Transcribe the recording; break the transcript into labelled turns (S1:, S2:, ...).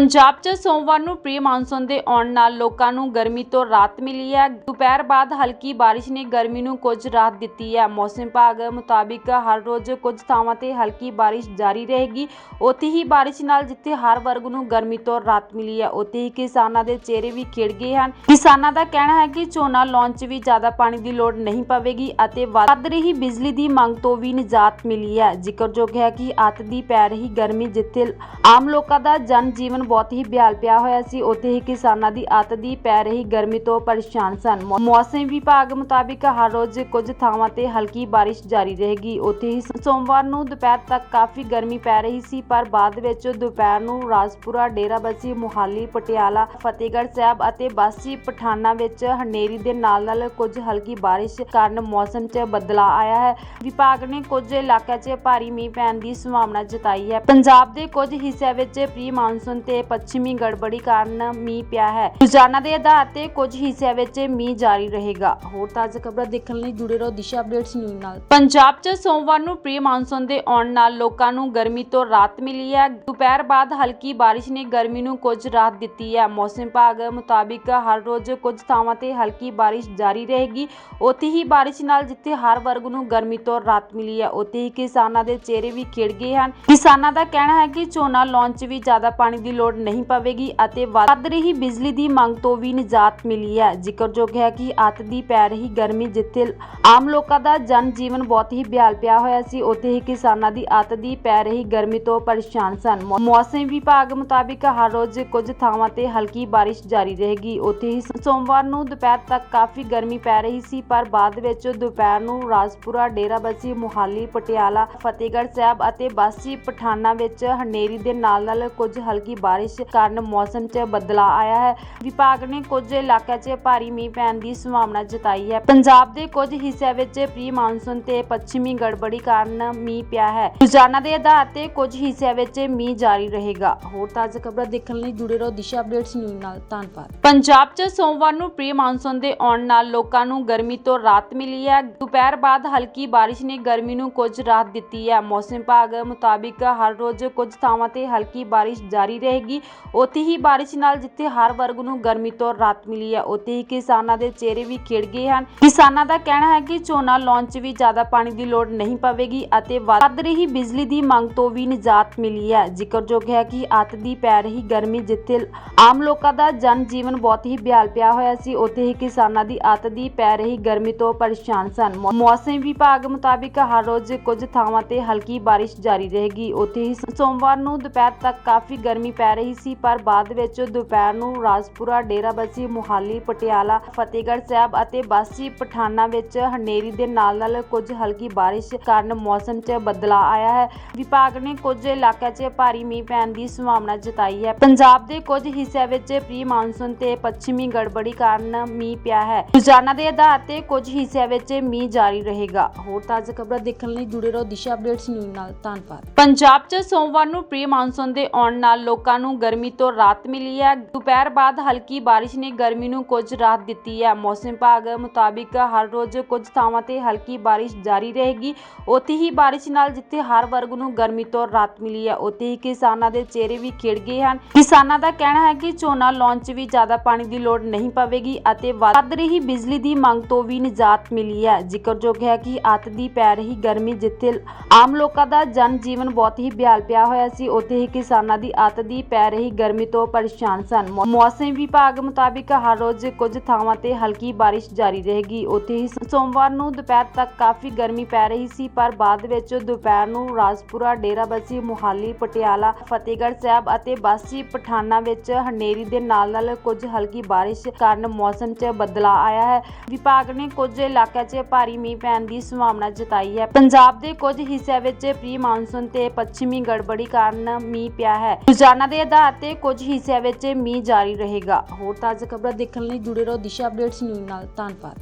S1: ਪੰਜਾਬ 'ਚ ਸੋਮਵਾਰ ਨੂੰ ਪ੍ਰੀ ਮਾਨਸੂਨ ਦੇ ਆਉਣ ਨਾਲ ਲੋਕਾਂ ਨੂੰ ਗਰਮੀ ਤੋਂ ਰਾਹਤ ਮਿਲੀ ਹੈ। ਦੁਪਹਿਰ ਬਾਅਦ ਹਲਕੀ ਬਾਰਿਸ਼ ਨੇ ਗਰਮੀ ਨੂੰ ਕੁਝ ਰਾਹਤ ਦਿੱਤੀ ਹੈ। ਮੌਸਮ ਵਿਭਾਗ ਮੁਤਾਬਿਕ ਹਰ ਰੋਜ਼ ਕੁਝ ਥਾਵਾਂ ਤੇ ਹਲਕੀ ਬਾਰਿਸ਼ ਜਾਰੀ ਰਹੇਗੀ। ਉੱਥੇ ਹੀ ਬਾਰਿਸ਼ ਨਾਲ ਜਿੱਥੇ ਹਰ ਵਰਗ ਨੂੰ ਗਰਮੀ ਤੋਂ ਰਾਹਤ ਮਿਲੀ ਹੈ, ਉੱਥੇ ਹੀ ਕਿਸਾਨਾਂ ਦੇ ਚਿਹਰੇ ਵੀ ਖਿੜ ਗਏ ਹਨ। ਕਿਸਾਨਾਂ ਦਾ ਕਹਿਣਾ ਹੈ ਕਿ ਝੋਨਾ ਲਾਉਣ 'ਚ ਵੀ ਜ਼ਿਆਦਾ ਪਾਣੀ ਦੀ ਲੋੜ ਨਹੀਂ ਪਵੇਗੀ ਅਤੇ ਵੱਧ ਰਹੀ ਬਿਜਲੀ ਦੀ ਮੰਗ ਤੋਂ ਵੀ ਨਿਜਾਤ ਮਿਲੀ ਹੈ। ਜ਼ਿਕਰਯੋਗ ਹੈ ਕਿ ਅੱਤ ਦੀ ਪੈ ਰਹੀ ਗਰਮੀ ਜਿੱਥੇ ਆਮ ਲੋਕਾਂ ਦਾ ਜਨ ਜੀਵਨ ਬਹੁਤ ਹੀ ਬਿਆਲ ਪਿਆ ਹੋਇਆ ਸੀ। ਉੱਥੇ ਹੀ ਕਿਸਾਨਾਂ ਦੀ ਅੱਤ ਦੀ ਪੈ ਰਹੀ ਗਰਮੀ ਤੋਂ ਪਰੇਸ਼ਾਨ ਸਨ। ਮੌਸਮ ਵਿਭਾਗ ਮੁਤਾਬਿਕ ਹਰ ਰੋਜ਼ ਕੁਝ ਥਾਵਾਂ ਤੇ ਹਲਕੀ ਬਾਰਿਸ਼ ਜਾਰੀ ਰਹੇਗੀ। ਉੱਥੇ ਹੀ ਸੋਮਵਾਰ ਨੂੰ ਦੁਪਹਿਰ ਤੱਕ ਕਾਫੀ ਗਰਮੀ ਪੈ ਰਹੀ ਸੀ, ਪਰ ਬਾਅਦ ਵਿੱਚ ਦੁਪਹਿਰ ਨੂੰ ਰਾਜਪੁਰਾ, ਡੇਰਾਬੱਸੀ, ਮੁਹਾਲੀ, ਪਟਿਆਲਾ, ਫਤਿਹਗੜ੍ਹ ਸਾਹਿਬ ਅਤੇ ਬਾਸੀ ਪਠਾਨਾ ਵਿੱਚ ਹਨੇਰੀ ਦੇ ਨਾਲ ਨਾਲ ਕੁਝ ਹਲਕੀ ਬਾਰਿਸ਼ ਕਾਰਨ ਮੌਸਮ 'ਚ ਬਦਲਾਅ ਆਇਆ ਹੈ। ਵਿਭਾਗ ਨੇ ਕੁਝ ਇਲਾਕਿਆਂ 'ਚ ਭਾਰੀ ਮੀਂਹ ਪੈਣ ਦੀ ਸੰਭਾਵਨਾ ਜਤਾਈ ਹੈ। ਪੰਜਾਬ ਦੇ ਕੁਝ ਹਿੱਸਿਆਂ ਵਿੱਚ ਪ੍ਰੀ ਮਾਨਸੂਨ ਤੇ ਪੱਛਮੀ ਗੜਬੜੀ ਕਾਰਨ ਮੀਂਹ ਪਿਆ ਹੈ। ਰੋਜ਼ਾਨਾ ਦੇ ਆਧਾਰ ਤੇ ਕੁਝ ਹਿੱਸਿਆਂ ਵਿੱਚ ਮੀਂਹ ਜਾਰੀ ਰਹੇਗਾ। ਹੋਰ ਤਾਜ਼ਾ ਖਬਰਾਂ ਦੇਖਣ ਲਈ ਜੁੜੇ ਰਹੋ ਦਿਸ਼ਾ ਅਪਡੇਟਸ ਨਿਊਜ਼ ਨਾਲ। ਪੰਜਾਬ 'ਚ ਸੋਮਵਾਰ ਨੂੰ ਪ੍ਰੀ ਮਾਨਸੂਨ ਦੇ ਆਉਣ ਨਾਲ ਲੋਕਾਂ ਨੂੰ ਗਰਮੀ ਤੋਂ ਰਾਹਤ ਮਿਲੀ ਹੈ। ਦੁਪਹਿਰ ਬਾਅਦ ਹਲਕੀ ਬਾਰਿਸ਼ ਨੇ ਗਰਮੀ ਨੂੰ ਕੁਝ ਰਾਹਤ ਦਿੱਤੀ ਹੈ। ਮੌਸਮ ਵਿਭਾਗ ਮੁਤਾਬਿਕ ਹਰ ਰੋਜ਼ ਕੁਝ ਥਾਵਾਂ ਤੇ ਹਲਕੀ ਬਾਰਿਸ਼ ਜਾਰੀ ਰਹੇਗੀ। ਉੱਥੇ ਹੀ ਬਾਰਿਸ਼ ਨਾਲ ਜਿੱਥੇ ਹਰ ਵਰਗ ਨੂੰ ਗਰਮੀ ਤੋਂ ਰਾਹਤ ਮਿਲੀ ਹੈ, ਉੱਥੇ ਹੀ ਕਿਸਾਨਾਂ ਦੇ ਚਿਹਰੇ ਵੀ ਖਿੜ ਗਏ ਹਨ। ਕਿਸਾਨਾਂ ਦਾ ਕਹਿਣਾ ਹੈ ਕਿ ਝੋਨਾ ਲਾਉਣ 'ਚ ਵੀ ਜ਼ਿਆਦਾ ਪਾਣੀ ਦੀ ਲੋੜ ਨਹੀਂ ਪਵੇਗੀ ਅਤੇ ਵੱਧ ਰਹੀ ਬਿਜਲੀ ਦੀ ਮੰਗ ਤੋਂ ਵੀ ਨਿਜਾਤ ਮਿਲੀ ਹੈ। ਜ਼ਿਕਰਯੋਗ ਹੈ ਕਿ ਅੱਤ ਦੀ ਪੈ ਰਹੀ ਗਰਮੀ ਜਿੱਥੇ ਆਮ ਲੋਕਾਂ ਦਾ ਜਨ ਜੀਵਨ ਬਹੁਤ ਹੀ ਬਿਆਲ ਪਿਆ ਹੋਇਆ ਸੀ, ਉੱਥੇ ਹੀ ਕਿਸਾਨਾਂ ਦੀ ਅੱਤ ਦੀ ਪੈ ਰਹੀ ਗਰਮੀ ਤੋਂ ਪਰੇਸ਼ਾਨ ਸਨ। ਮੌਸਮ ਵਿਭਾਗ ਮੁਤਾਬਿਕ ਹਰ ਰੋਜ਼ ਕੁਝ ਥਾਵਾਂ ਤੇ ਹਲਕੀ ਬਾਰਿਸ਼ ਜਾਰੀ ਰਹੇਗੀ। ਉੱਥੇ ਹੀ ਸੋਮਵਾਰ ਨੂੰ ਦੁਪਹਿਰ ਤੱਕ ਕਾਫੀ ਗਰਮੀ ਪੈ ਰਹੀ ਸੀ, ਪਰ ਬਾਅਦ ਵਿੱਚ ਦੁਪਹਿਰ ਨੂੰ ਰਾਜਪੁਰਾ, ਡੇਰਾਬੱਸੀ, ਮੁਹਾਲੀ, ਪਟਿਆਲਾ, ਫਤਿਹਗੜ੍ਹ ਸਾਹਿਬ ਅਤੇ ਬਾਸੀ ਪਠਾਨਾ ਵਿੱਚ ਹਨੇਰੀ ਦੇ ਨਾਲ ਨਾਲ ਕੁਝ ਹਲਕੀ ਬਾਰਿਸ਼ ਕਾਰਨ ਮੌਸਮ 'ਚ ਬਦਲਾਅ ਆਇਆ ਹੈ। ਵਿਭਾਗ ਨੇ ਕੁਝ ਇਲਾਕਿਆਂ 'ਚ ਭਾਰੀ ਮੀਂਹ ਪੈਣ ਦੀ ਸੰਭਾਵਨਾ ਜਤਾਈ ਹੈ। ਪੰਜਾਬ ਦੇ ਕੁਝ ਹਿੱਸਿਆਂ ਵਿੱਚ ਪ੍ਰੀ ਮਾਨਸੂਨ ਤੇ ਪੱਛਮੀ ਗੜਬੜੀ ਕਾਰਨ ਮੀਂਹ ਪਿਆ ਹੈ। ਰੋਜ਼ਾਨਾ ਦੇ ਆਧਾਰ ਤੇ ਕੁਝ ਹਿੱਸਿਆਂ ਵਿੱਚ ਮੀਂਹ ਜਾਰੀ ਰਹੇਗਾ। ਹੋਰ ਤਾਜ਼ਾ ਖਬਰਾਂ ਦੇਖਣ ਲਈ ਜੁੜੇ ਰਹੋ ਦਿਸ਼ਾ ਅਪਡੇਟਸ ਨਿਊਜ਼ ਨਾਲ। ਧੰਨਵਾਦ। ਪੰਜਾਬ 'ਚ ਸੋਮਵਾਰ ਨੂੰ ਪ੍ਰੀ ਮਾਨਸੂਨ ਦੇ ਆਉਣ ਨਾਲ ਲੋਕਾਂ ਨੂੰ ਗਰਮੀ ਤੋਂ ਰਾਹਤ ਮਿਲੀ ਹੈ। ਦੁਪਹਿਰ ਬਾਅਦ ਹਲਕੀ ਬਾਰਿਸ਼ ਨੇ ਗਰਮੀ ਨੂੰ ਕੁਝ ਰਾਹਤ ਦਿੱਤੀ ਹੈ। ਮੌਸਮ ਵਿਭਾਗ ਮੁਤਾਬਿਕ ਹਰ ਰੋਜ਼ ਕੁਝ ਥਾਵਾਂ ਤੇ ਹਲਕੀ ਬਾਰਿਸ਼ ਜਾਰੀ ਰਹੇਗੀ। ਉੱਥੇ ਹੀ ਬਾਰਿਸ਼ ਨਾਲ ਜਿੱਥੇ ਹਰ ਵਰਗ ਨੂੰ ਗਰਮੀ ਤੋਂ ਰਾਹਤ ਮਿਲੀ ਹੈ, ਉੱਥੇ ਹੀ ਕਿਸਾਨਾਂ ਦੇ ਚਿਹਰੇ ਵੀ ਖਿੜ ਗਏ ਹਨ। ਕਿਸਾਨਾਂ ਦਾ ਕਹਿਣਾ ਹੈ ਕਿ ਝੋਨਾ ਲਾਉਣ 'ਚ ਵੀ ਜ਼ਿਆਦਾ ਪਾਣੀ ਦੀ ਲੋੜ ਨਹੀਂ ਪਵੇਗੀ ਅਤੇ ਵੱਧ ਰਹੀ ਬਿਜਲੀ ਦੀ ਮੰਗ ਤੋਂ ਵੀ ਨਿਜਾਤ ਮਿਲੀ ਹੈ। ਜ਼ਿਕਰਯੋਗ ਹੈ ਕਿ ਅੱਤ ਦੀ ਪੈ ਰਹੀ ਗਰਮੀ ਜਿੱਥੇ ਆਮ ਲੋਕਾਂ ਦਾ ਜਨ ਜੀਵਨ ਬਹੁਤ ਹੀ ਬਿਆਲ ਪਿਆ ਹੋਇਆ ਸੀ, ਉੱਥੇ ਹੀ ਕਿਸਾਨਾਂ ਦੀ ਅੱਤ ਦੀ ਪੈ ਰਹੀ ਗਰਮੀ ਤੋਂ ਪਰੇਸ਼ਾਨ ਸਨ। ਮੌਸਮ ਵਿਭਾਗ ਮੁਤਾਬਿਕ ਹਰ ਰੋਜ਼ ਕੁਝ ਥਾਵਾਂ ਤੇ ਹਲਕੀ ਬਾਰਿਸ਼ ਜਾਰੀ ਰਹੇਗੀ। ਉੱਥੇ ਹੀ ਸੋਮਵਾਰ ਨੂੰ ਦੁਪਹਿਰ ਤੱਕ ਕਾਫੀ ਗਰਮੀ ਪੈ ਰਹੀ ਸੀ, ਪਰ ਬਾਅਦ ਵਿੱਚ ਦੁਪਹਿਰ ਨੂੰ ਰਾਜਪੁਰਾ ਡੇਰਾਬੱਸੀ ਮੁਹਾਲੀ, ਪਟਿਆਲਾ, ਫਤਿਹਗੜ੍ਹ ਸਾਹਿਬ ਅਤੇ ਬਾਸੀ ਪਠਾਨਾ ਵਿੱਚ ਹਨੇਰੀ ਦੇ ਨਾਲ ਨਾਲ ਕੁਝ ਹਲਕੀ ਬਾਰਿਸ਼ ਕਾਰਨ ਮੌਸਮ 'ਚ ਬਦਲਾਅ ਆਇਆ ਹੈ। ਵਿਭਾਗ ਨੇ ਕੁਝ ਇਲਾਕਿਆਂ 'ਚ ਭਾਰੀ ਮੀਂਹ ਪੈਣ ਦੀ ਸੰਭਾਵਨਾ ਜਤਾਈ ਹੈ। ਪੰਜਾਬ ਦੇ ਕੁਝ ਹਿੱਸਿਆਂ ਵਿੱਚ ਪ੍ਰੀ ਮਾਨਸੂਨ ਤੇ ਪੱਛਮੀ ਗੜਬੜੀ ਕਾਰਨ ਮੀਂਹ ਪਿਆ ਹੈ। ਰੋਜ਼ਾਨਾ ਦੇ ਆਧਾਰ ਤੇ ਕੁਝ ਹਿੱਸਿਆਂ ਵਿੱਚ ਮੀਂਹ ਜਾਰੀ ਰਹੇਗਾ। ਹੋਰ ਤਾਜ਼ਾ ਖਬਰਾਂ ਦੇਖਣ ਲਈ ਜੁੜੇ ਰਹੋ ਦਿਸ਼ਾ ਅਪਡੇਟਸ ਨਿਊਜ਼ ਨਾਲ। ਧੰਨਵਾਦ। ਪੰਜਾਬ 'ਚ ਸੋਮਵਾਰ ਨੂੰ ਪ੍ਰੀ ਮਾਨਸੂਨ ਦੇ ਆਉਣ ਨਾਲ ਲੋਕਾਂ ਨੂੰ ਗਰਮੀ ਤੋਂ ਰਾਹਤ ਮਿਲੀ ਹੈ। ਦੁਪਹਿਰ ਬਾਅਦ ਹਲਕੀ ਬਾਰਿਸ਼ ਨੇ ਗਰਮੀ ਨੂੰ ਕੁਝ ਰਾਹਤ ਦਿੱਤੀ ਹੈ। ਮੌਸਮ ਵਿਭਾਗ ਮੁਤਾਬਿਕ ਹਰ ਰੋਜ਼ ਕੁਝ ਥਾਵਾਂ ਤੇ ਹਲਕੀ ਬਾਰਿਸ਼ ਜਾਰੀ ਰਹੇਗੀ। ਉੱਥੇ ਹੀ ਬਾਰਿਸ਼ ਨਾਲ ਜਿੱਥੇ ਹਰ ਵਰਗ ਨੂੰ ਗਰਮੀ ਤੋਂ ਰਾਹਤ ਮਿਲੀ ਹੈ, ਉੱਥੇ ਹੀ ਕਿਸਾਨਾਂ ਦੇ ਚਿਹਰੇ ਵੀ ਖਿੜ ਗਏ ਹਨ। ਕਿਸਾਨਾਂ ਦਾ ਕਹਿਣਾ ਹੈ ਕਿ ਝੋਨਾ ਲਾਉਣ 'ਚ ਵੀ ਜ਼ਿਆਦਾ ਪਾਣੀ ਦੀ ਲੋੜ ਨਹੀਂ ਪਵੇਗੀ ਅਤੇ ਵੱਧ ਰਹੀ ਬਿਜਲੀ ਦੀ ਮੰਗ ਤੋਂ ਵੀ ਨਿਜਾਤ ਮਿਲੀ ਹੈ। ਜ਼ਿਕਰਯੋਗ ਹੈ ਕਿ ਅੱਤ ਦੀ ਪੈ ਰਹੀ ਗਰਮੀ ਜਿੱਥੇ ਆਮ ਲੋਕਾਂ ਦਾ ਜਨ ਜੀਵਨ ਬਹੁਤ ਹੀ ਬਿਆਲ ਪਿਆ ਹੋਇਆ ਸੀ, ਉੱਥੇ ਹੀ ਕਿਸਾਨਾਂ ਦੀ ਅੱਤ ਦੀ ਪੈ ਰਹੀ ਗਰਮੀ ਤੋਂ ਪਰੇਸ਼ਾਨ ਸਨ। ਮੌਸਮ ਵਿਭਾਗ ਮੁਤਾਬਿਕ ਹਰ ਰੋਜ਼ ਕੁਝ ਥਾਵਾਂ ਤੇ ਹਲਕੀ ਬਾਰਿਸ਼ ਜਾਰੀ ਰਹੇਗੀ। ਉੱਥੇ ਹੀ ਸੋਮਵਾਰ ਨੂੰ ਦੁਪਹਿਰ ਤੱਕ ਕਾਫੀ ਗਰਮੀ ਪੈ ਰਹੀ ਸੀ, ਪਰ ਬਾਅਦ ਵਿੱਚ ਦੁਪਹਿਰ ਨੂੰ ਰਾਜਪੁਰਾ, ਡੇਰਾਬੱਸੀ, ਮੁਹਾਲੀ, ਪਟਿਆਲਾ, ਫਤਿਹਗੜ੍ਹ ਸਾਹਿਬ ਅਤੇ ਬਾਸੀ ਪਠਾਨਾ ਵਿੱਚ ਹਨੇਰੀ ਦੇ ਨਾਲ ਨਾਲ ਕੁਝ ਹਲਕੀ ਬਾਰਿਸ਼ ਕਾਰਨ ਮੌਸਮ 'ਚ ਬਦਲਾਅ ਆਇਆ ਹੈ। ਵਿਭਾਗ ਨੇ ਕੁਝ ਇਲਾਕਿਆਂ 'ਚ ਭਾਰੀ ਮੀਂਹ ਪੈਣ ਦੀ ਸੰਭਾਵਨਾ ਜਤਾਈ ਹੈ। ਪੰਜਾਬ ਦੇ ਕੁਝ ਹਿੱਸਿਆਂ ਵਿੱਚ ਪ੍ਰੀ ਮਾਨਸੂਨ ਤੇ ਪੱਛਮੀ ਗੜਬੜੀ ਕਾਰਨ ਮੀਂਹ ਪਿਆ ਹੈ। ਰੋਜ਼ਾਨਾ ਦੇ ਦੇ ਆਧਾਰ ਤੇ ਕੁਝ ਹਿੱਸਿਆਂ ਵਿੱਚ ਮੀਂਹ ਜਾਰੀ ਰਹੇਗਾ। ਹੋਰ ਤਾਜ਼ਾ ਖਬਰਾਂ ਦੇਖਣ ਲਈ ਜੁੜੇ ਰਹੋ ਦਿਸ਼ਾ ਅਪਡੇਟਸ ਨਿਊਜ਼ ਨਾਲ। ਧੰਨਵਾਦ।